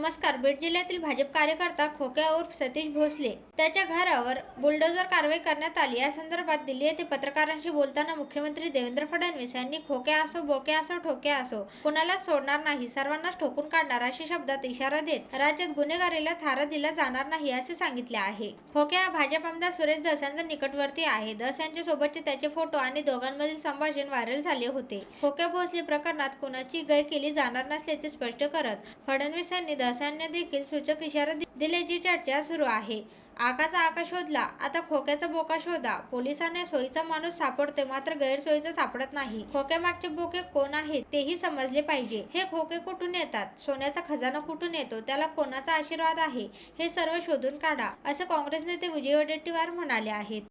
नमस्कार. बीड जिल्ह्यातील भाजप कार्यकर्ता खोक्या उर्फ सतीश भोसले त्याच्या घरावर बुलडोजर कारवाई करण्यात आली. या संदर्भात दिल्ली येथे पत्रकारांशी बोलताना मुख्यमंत्री देवेंद्र फडणवीस यांनी खोक्या असो बोके असो ठोके असो कुणालाच सोडणार नाही सर्वांनाच ठोकून काढणार अशा शब्दात इशारा देत राज्यात गुन्हेगारीला थारा दिला जाणार नाही असे सांगितले आहे. खोक्या हा भाजप आमदार सुरेश दस यांचा निकटवर्ती आहे. दस यांच्या सोबतचे त्याचे फोटो आणि दोघांमधील संभाषण व्हायरल झाले होते. खोक्या भोसले प्रकरणात कुणाची गय केली जाणार नसल्याचे स्पष्ट करत फडणवीस यांनी दस देखील सूचक इशारा दिल्याची चर्चा सुरू आहे. आकाचा आका शोधला. आता खोक्याचा बोका शोधा. पोलिसांना सोयीचा माणूस सापडते मात्र गैरसोयीचा सापडत नाही. खोक्यामागचे बोके कोण आहेत तेही समजले पाहिजे. हे खोके कुठून येतात? सोन्याचा खजाना कुठून येतो? त्याला कोणाचा आशीर्वाद आहे? हे सर्व शोधून काढा. असे काँग्रेस नेते विजय वडेट्टीवार म्हणाले आहेत.